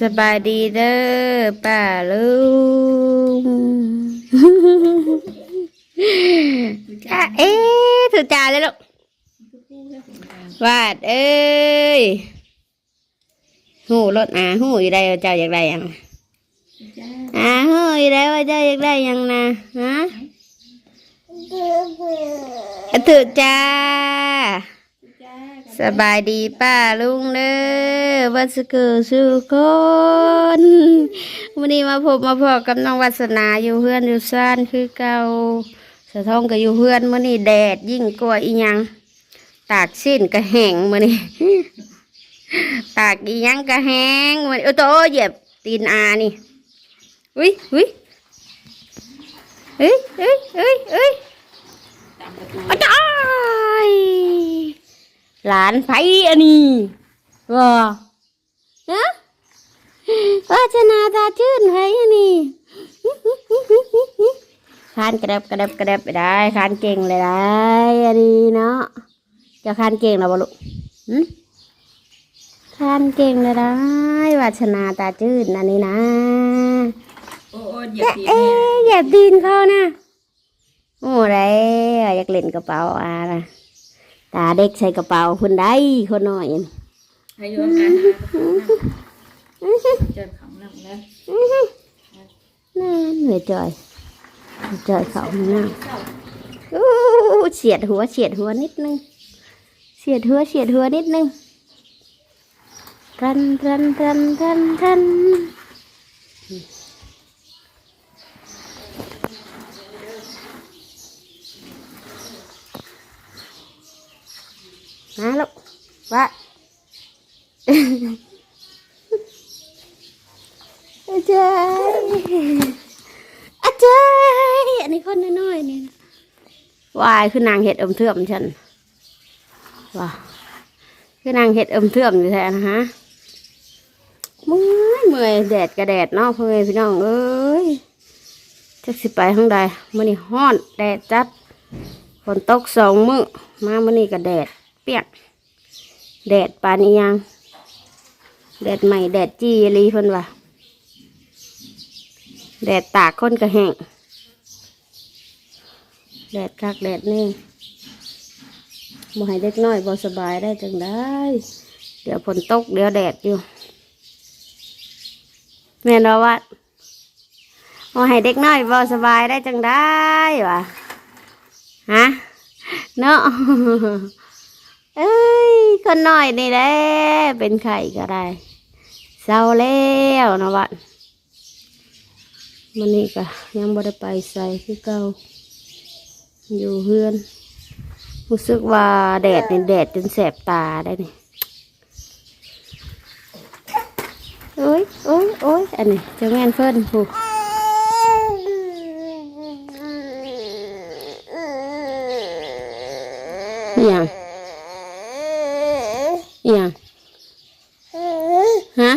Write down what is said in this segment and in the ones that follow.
สบายดีเด้อป้าลุงอะเอ๊ะถูกจ่าเลยลูกวาดเอ้ยหูรถอะหูอยู่ได้เจ้าอยากได้ยังอะหูอยู่ได้ว่าเจ้าอยากได้ยังนะฮะอะถูกจ้า สบายดีป้าลุงเด้อวัสกุสุคนวันนี้มาพบมาพอกับน้องวัสนาอยู่เพื่อนอยู่ซ่านคือเก่าสะท้องก็อยู่เพื่อนมื่อนี้แดดยิ่งกว่าอีหยัง ตากสิ้นก็แห้งมื่อนี้ตากอีหยังก็แห้งมื่อนี้โอ้โตเหยียบตีนอานี่อุ้ยอุ้ยเอ้ยเอ้ยเอ้ยเอ้ยอาจารย์ หลานไผอันนี้ว่าฮะว่าชนาตาชื่นไผอันนี้คานกระเดบกระเดบกระเดบไปได้คานเก่งเลยได้อันนี้เนาะเจะคานเก่งแล้วบ่ลูกหึคานเก่งเลยได้วัชนาตาจืดอันนี้นะโอ้โอ้เหยียบตีนเอ๊เนี่ยะอย่าตีนเขานะโอ้ไรอยากเล่นกระเป๋าอานะ ตาเด็กใส่กระเป๋าคนใดคนน้อยนี่อายุอ่านเจอของนั่งแล้วนั่นเหนื่อยจอยจอยเขาหน้าอู้เฉียดหัวเฉียดหัวนิดนึงเฉียดหัวเฉียดหัวนิดนึงรันรันรันรันรัน มาลูกว่าอาจารย์อาจารย์อันนี้คนน้อยๆนี่นะวายคือนางเห็ดอมเทื่อมฉันว้าคือนางเห็ดอมเทื่อมอยู่แท้นะฮะเมื่อยเมื่อยแดดกระแดดเนาะพ่อแม่พี่น้องเอ้ยจักสิไปทางใดมื่อนี้ฮ้อนแดดจัดฝนตกสองมื้อมามื่อนี้ก็แดดเปียกแดดปานียัง แดดใหม่แดดจีรีเพิ่นว่าแดดตากคนก็แห้งแดดคักแดดนี่บ่ให้เด็กน้อยบ่สบายได้จังได้ เดี๋ยวฝนตกเดี๋ยวแดดอยู่ แม่นว่าวัดบ่ให้เด็กน้อยบ่สบายได้จังได้วะฮะเนาะ คนน้อยนี่แหละเป็นไข่ก็ได้เศร้าแล้วนะวัดมันนี่ก็ยังบ่ได้ไปใส่คือเก่าอยู่เพื่อนรู้สึกว่าแดดนี่แดดจนแสบตาได้นี่โอ้ยโอ้ยโอ้ยอันนี้จะแม่นเพิ่นผูกอหย่างอหย่างฮะ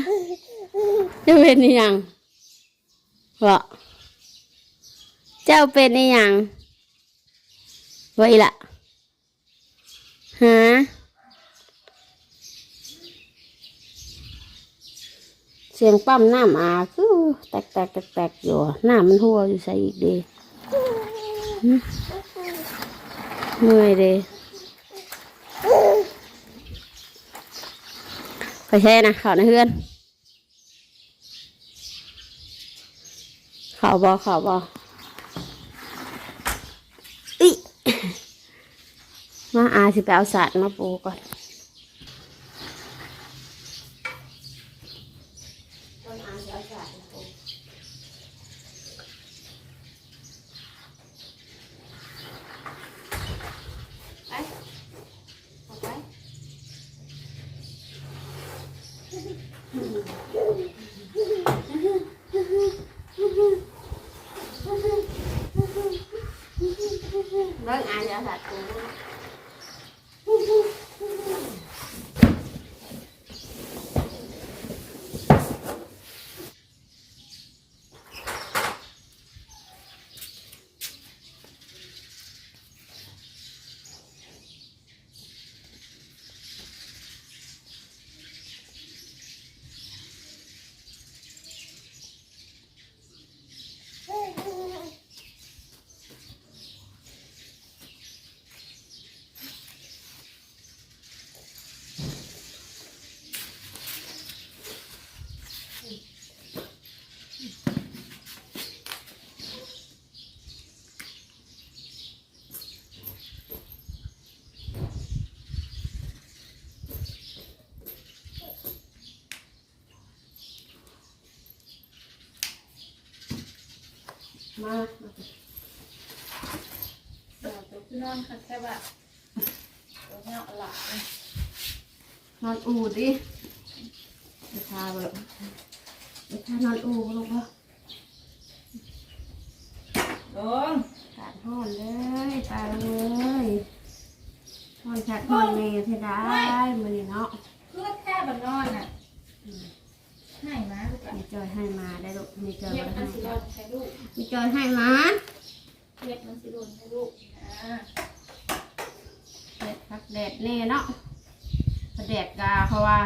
จะ เป็นอหย่างวะเจ้าเป็นอีหยังวะอีละฮะเสียงปั๊มน้ำอาคือแตกแตกแตกแตกอยู่น้ำมันหัวอยู่ใส่อีกเดีเมื่อยเดีไปใช่นะขาในเพื่อน ข่าวบอข่าวบออิมาอาสิไปเอาสัตว์มาปูก่อนเมาเดี๋ยวตัวพี่นอนค่ะแค่ว่าตัวเนี้ยเอาหลับเลยนอนอูดิเดี๋ยวพาไปลูกเดี๋ยวพานอนอูลูกบ่ลงการห้อนเลยตายเลยห้อนชัดห้อนเมย์เทได้มือนี่เนาะเพื่อแค่บันนอนอะ ให้มาลูกอะมีจอยให้มาได้ลูกมีจอยเทียบมามันให้สิโดนให้ลูกมีจอยให้มาเทียบมันสิโดนให้ลูกนะแดดพักแดดแน่เนาะแดดกาเพราะว่า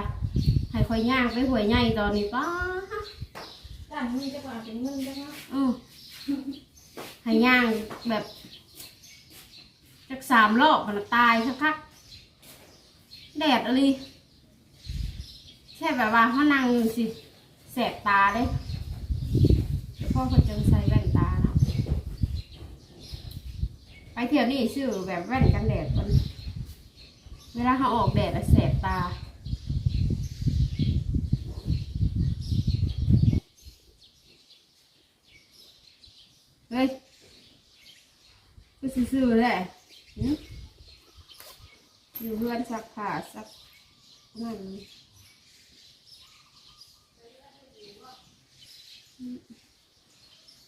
ให้คอยย่างไปหวยใหญ่ตอนนี้ป้าด้านนี้จะกว่าเป็นมึงได้ไหมอือให้ย่างแบบจักสามรอบมันตายสักพักแดดอะไรแค่แบบว่าเขานั่งอยู่สิ แสบตาเลยพ่อคนจังใส่แว่นตาเนาะไปเที่ยวนี่ซื้อแบบแว่นกันแดดมันเวลาเขาออกแดดแล้วแสบตาเฮ้ยก็ซื่อๆแหละหึอยู่เพื่อนซักผ้าซักนั่น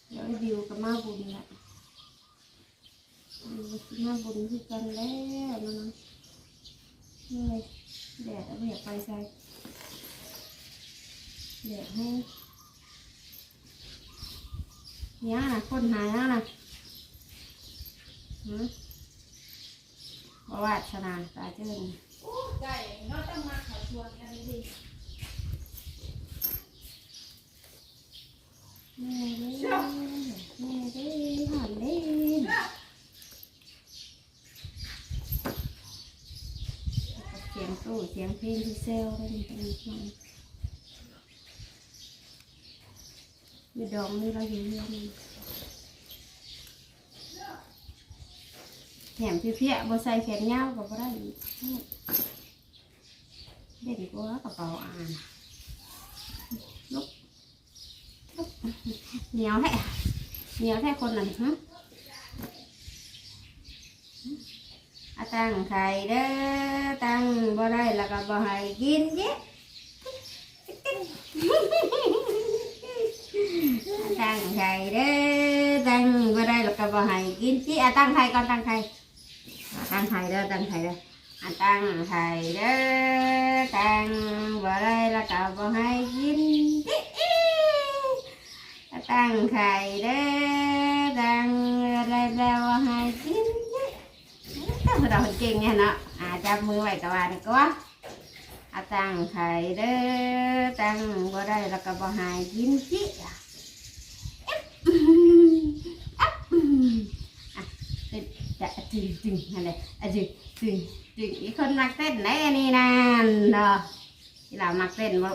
เดี๋ยวดิวกับมาบุญละมาบุญคือกันแล้วนะนี่แดดเอาไปอยากไปใส่แดดให้ nhá nè con hài nhá nè hả có bạn sao nào tại chứ ไก่เนาะต้องมาขอชวนกันดิ เสียงโต้เสียงเพลงที่เซลได้ยินเป็นช่วงมีดอกนี่เราอยู่เรื่อยแหมเพี้ยๆบใส่แขนยาวก็บ่ได้เด่นกว่ากระเป๋าอ่านลุกลุก เหนียวแท้เหนียวแท้คนนั้นฮะอาตั้งไข่เด้อตั้งบ่ได้แล้วก็บ่ให้กินเยอะตั้งไข่เด้อตั้งบ่ได้แล้วก็บ่ให้กินจิอาตั้งไข่ก่อนตั้งไข่ตั้งไทยเด้อตั้งไทยเด้ออันตั้งไทยเด้อตั้งบ่ได้แล้วก็บ่ให้กินจิอิ ตั้งไทยเด้อตั้งอะไรแล้วบ่ให้กินจิตั้งเราเก่งไงเนาะอาจับมือไว้กับว่าดีกว่าอาตั้งไทยเด้อตั้งบ่ได้แล้วก็บ่ให้กินจิอะเป็นจะจึงจึงนั่นแหละอะจึงจึงจึงอีคนมักเต้นไหนอันนี้นั่นเนาะที่เรามักเต้นบ่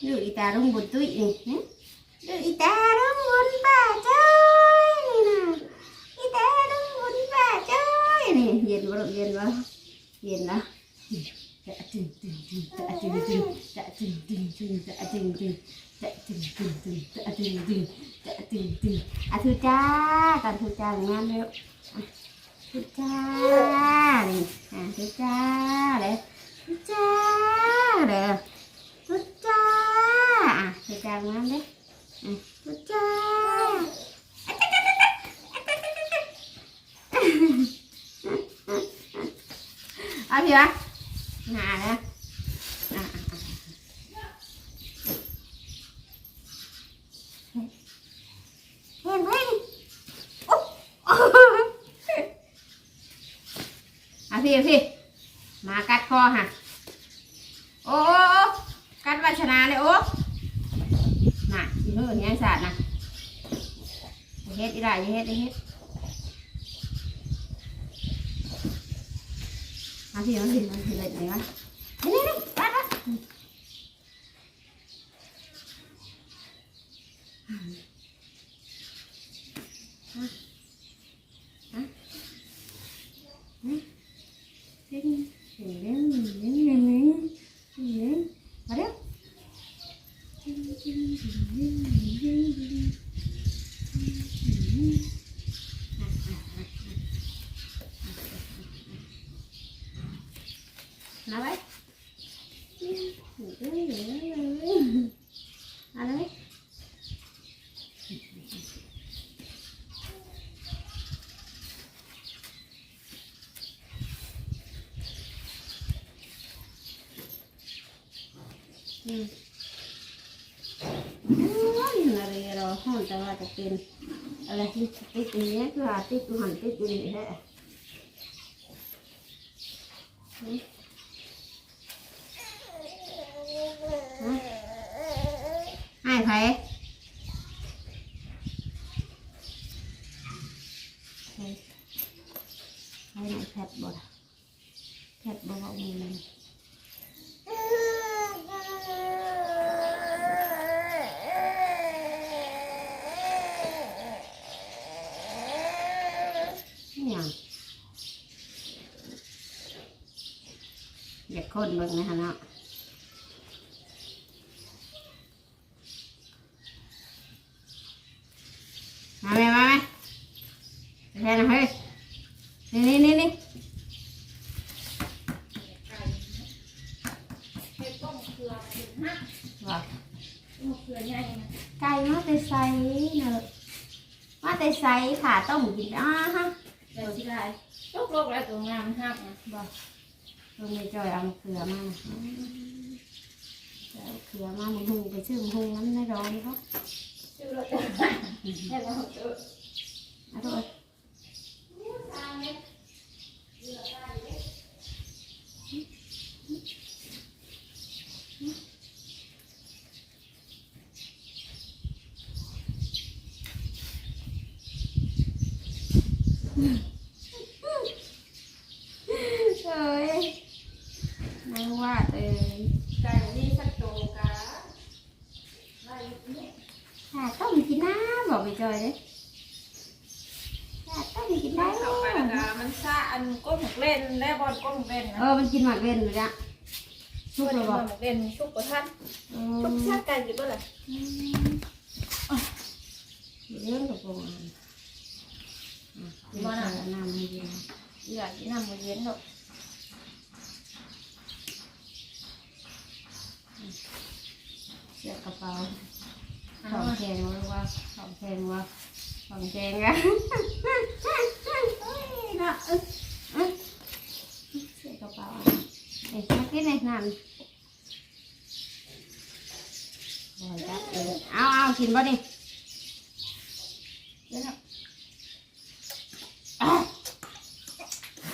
อิอิอิอิดูอีตารุ่งบุญตุ้ยนี่นะดูอีตารุ่งบุญป้าจ้อยนี่นะอีตารุ่งบุญป้าจ้อยนี่เย็นบ่ลูกเย็นบ่เย็นนะจะจึงจึงจึงจะจึง จึงจะจึงจึงจึงจะจึงจึงจะจึงจึงจึงจะจึงจึงจะจึงจึง อะทุจ้ากันทุจ้าอย่างนั้นเร็วอะทุจ้านี่อะทุจ้าเลยทุจ้าเลยทุจ้าอะทุจ้าอย่างนั้นเลยอะทุจ้าเอาพี่วะหาเลยอะอะอะเห็นไหมโอ๊ะอะพี่อะพี่มากัดคอฮะโอ้โอ้โอ้กัดวัชนาเลยโอ้น่ะพี่เฮ้ยยังสาดนะอย่า เฮ็ดเฮ็ดเฮ็ดมาพี่มาพี่มาพี่เลยไหนวะนี่นี่นี่กัดวะ Ding, ding, ding, ding, ding, ding, ding. Ada? Ding, ding, ding, ding, ding, ding. เอ้ยเอ้ยเอ้ยเอะไรอืมโอ้ยอะไรเรา ห้องแต่ว่าจะเป็นอะไรที่ติดอย่างเงี้ยคือว่าติดอยู่หันติดอยู่นี่แหละอืมให้ไผให้ให้ไหนแพทบ่ล่ะแพทบ่เอามือมันนี่หยังอยากค นเบิ่งนะฮะเนาะมาไหมมาไหมแทนเฮ้ยนี่นี่นี่นี่เฮ็ดต้มเกลือเห็ดฮะว่าต้มเกลือใหญ่นะไก่มาแต่ใส่เนอะมาแต่ใส่ขาต้มกินอ่าฮะเดี๋ยวสิได้ตกโลกแล้วตัวงามฮักนะบอก ตรงนี้จอยเอาเกลือมาเอาเกลือมาหมุนหุงไปชื่อหมุนหุงน้ำในร้อนเขาชื่อรถจะให้เราเจอเอาตัวเฮ้ย นางว่าเอ้ยไก่นี่สักโตกะไล่เนี่ยขาต้มกินน้ำบอกไปจอยเลยขาต้มกินไล่น้ำเข้าไปแล้วก็มันซะอันก้นหมกเล่นได้บอลก้นหมกเล่นนะเออ มันกินหมากเว้นอยู่จ้ะชุชุกกเลยบบออกลหมกเล่นชุกกว่าท่านเอชุกอชาไก่หรือเปล่าเรื่องกับโรงงานอะกินข้าวน้ำให้กินอยากกินน้ำมันเย็นหรอก เสื้อกระเป๋าเอาของแพงวะว่าของแพงวะของแพงอะเอ้ยนะเอ้ยเอ้ยเสื้อกระเป๋าเอ้ยมากินในน้ำบ่อยจับเออเอาเอากินบ่ดิเดี๋ยวนะ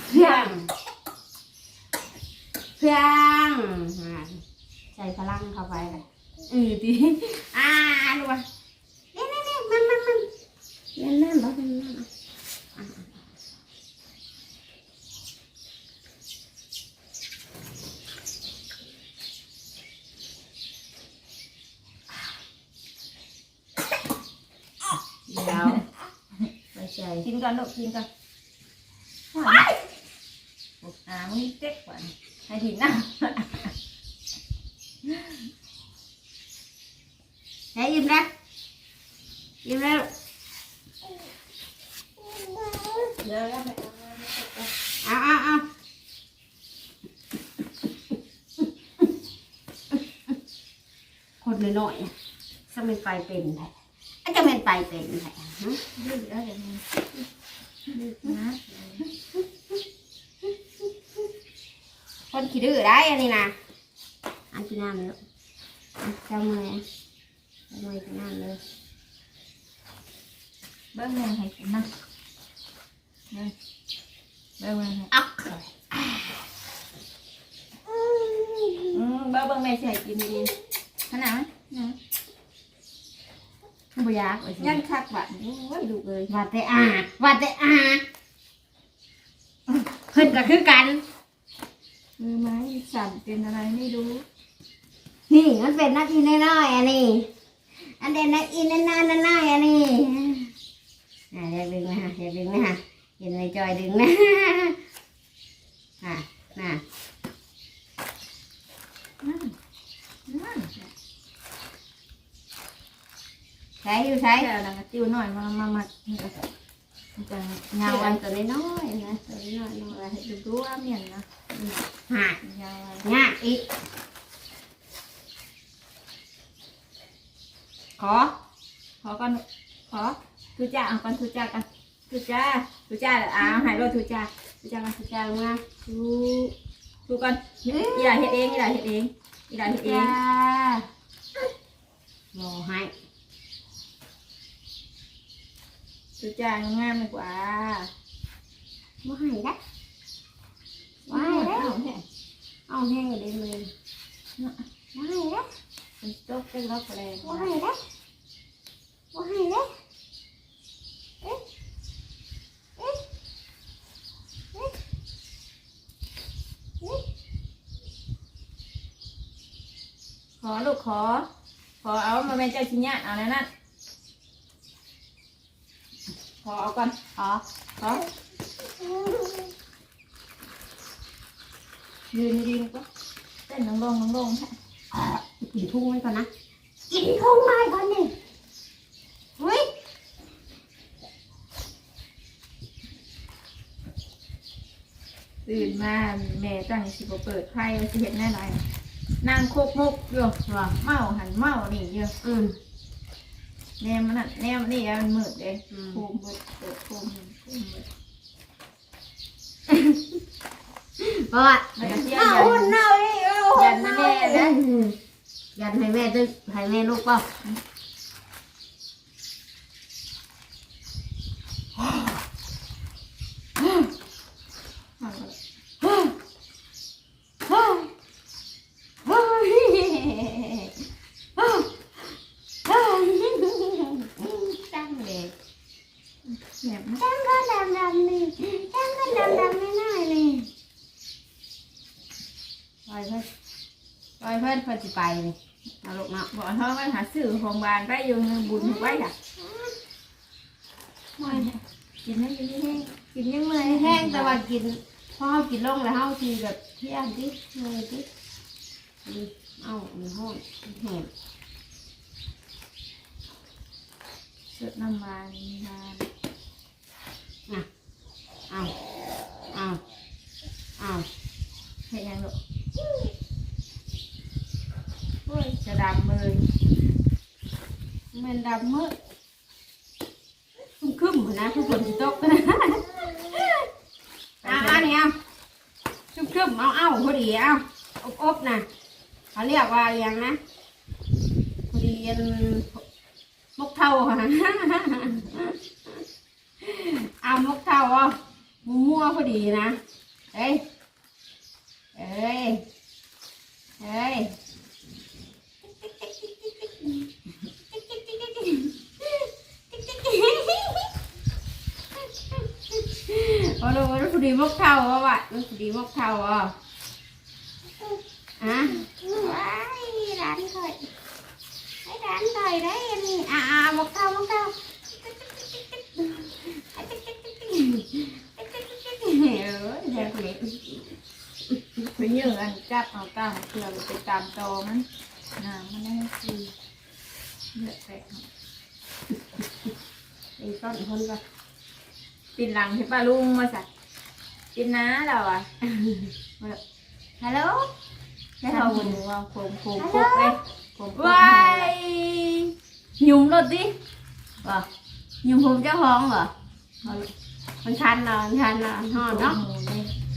เพียงเพียงอ่าใส่พลังเข้าไปเลย เออดีอ่าดูว่าเนี่ยเนี่ยเนี่ยมันมันมันเนี่ยนั่นบ่มันนั่นอะเดี๋ยวไปใส่ กินก่อนลูกกินก่อนอ่ามึงเจ๊กก่อนให้ถิ่นน้ ให้ยิ้มนะยิ้มแล้วำเดี๋ยวแล้วไปเอา เอาเอาเอาคนน้อยๆอะจะ เป็นไปเป็นแท้อาจจะเป็นไปเป็นแท้ดื้อแล้วเดี๋ยวมึงดื้อนะคนขี้ดื้อได้อันนี้นะอันกินน้ำเลยเจ้ามือเจ้ามือกินน้ำเลยเบิ้งเงินให้กินนะเบิ้งเบิ้งเงินให้อ๊อกอืมเบิ้งเบิ้งแม่ให้กินดีขนาดไหมนะ บุยากเลยสิยันคักบาดนี้โอ้ยลูกเลยว่าแต่อาว่าแต่อาเพิ่นก็คือกัน มือไม้สั่นเป็นอะไรไม่รู้นี่มันเป็นหน้าที่น้อยๆอันนี้ อันเด่นหน้าอีน้อยๆน้อยๆอันนี้อ่าอย่าดึงนะฮะอย่าดึงนะฮะเห็นไหมจอยดึงนะอะน่ะ ใช้อยู่ใช้แต่หลังจิ้วหน่อยมามามัดจะเงาอันตัวน้อยนะตัวน้อยๆว่าดูดูว่าเมียนเนาะหายยากอีกขอ ขอกันขอทุจ้าเอากันทุจ้ากันทุจ้าทุจ้าอ่าหายแล้วทุจ้าทุจ้ากันทุจ้ามาทุทุกันอีหลาเฮ็ดเองอีหลาเฮ็ดเองอีหลาเฮ็ดเองโมให้ ทุจ้างามๆดีกว่าบ่ให้ได้ว้าวเอาแท้เอาแห้งเลยเลยบ่ให้ได้มันตกเป็นรอบแรงบ่ให้ได้บ่ให้ได้เอ๊ะเอ๊ะเอ๊ะเอ๊ะขอลูกขอ ขอเอามาเป็นเจ้าชิ้นยะเอาแล้วนั่น ขอเอาก่อนขอขอยืนดีๆก็เต้นลงลงลงลงๆฮะกินทุ่งไว้ก่อนนะ กินทุ่งไว้ก่อนนี่เฮ้ยตื่นมาแม่ตั้งสิบเปิดไพ่สิเห็นแน่ไรนางโคกมุกอยู่ว่าเมาหันเมานี่อยู่อืม แนมมันน่ะแนมนี่มันมืดเลยอืมโคมมืดเปิดโคมมืดโคมมืดเพราะว่าแล้วก็เที่ยวเอายันเอาเอายันแม่นะยันให้แม่ดึกให้แม่ลูกเปล่า จังเลย แหนม จังก็ดำดำนี่จังก็ดำดำไม่น่าเลยไปเพื่อนไปเพื่อนเพื่อนจะไปเลยเอาลูกเนาะ บอกเขาไป หาสื่องพยาบาลไปอยู่บุญไว้ค่ะไม่นี่ยกินให้กินให้แห้งกินยังเมื่อยแห้งแต่ว่ากินพอเขากินลงแล้วเขาทีแบบเที่ยงดิเลยดิเอามีห้องแห้งเสือน้ำมันนานเอาเอาเอาเห็นยังลูกโอ้ยจะดำเลย มันดำมืดคุ้มคึมๆนะทุกคนจะตกนะอาอาเนี่ยเอาคึมคึมๆเอาเอาพอดีเอาอบอบๆนะเขาเรียกว่าอย่างนะพอดีอันมกเท่าค่ะเอามกเท่าอะมั่วพอดีนะเอ้ยเอ้ยเอ้ย โอ้โหมันพอดีมกเท่าอะวะมันพอดีมกเท่าอะอะว้ายร้านเคยไอ้ร้านเคยได้อันนี้อะอะมกเท่ามกเท่าเออเดี๋ยวคนนี้ไปเยอะอันจับเอาตามเครื่องไปตามโตอมันน้ำมันได้คือเลือดแตกเป็นต้นคนก็ ปิดหลังให้ป้าลุงมาสักปิดน้าเราอะฮัลโหลให้เขาบุญว่าโคมโคมโคกเลยโคมว้ายหยุ่มรถดิบ่อยู่ผมเจ้าห้องเหรอมันชันเนาะมันชันเนาะห้อนเนาะ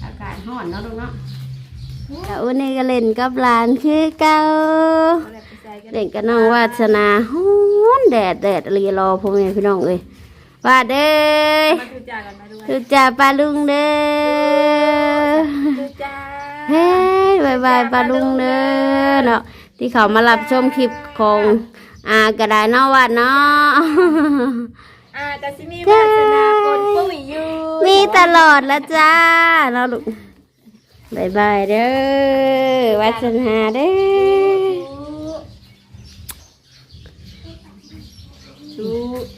อากาศร้อนเนาะลูกเนาะแล้ววันนี้ก็เล่นกับหลานคือเก่าเล่นกับน้องวาสนาฮ้อนแดดแดดอะไรรอพ่อแม่พี่น้องเอ้ย ป้าเด้อทุจันจ่าปาลุงเด้อเฮ้ยบายบายปาลุงเด้อเนาะที่เขามารับชมคลิปของอากระดาษนอวัดเนาะอาจะสิมีวัสนาคนปุ้ยอยูมีตลอดละจ้าเนาะลูกบายบายเด้อวัสนาเด้อ chú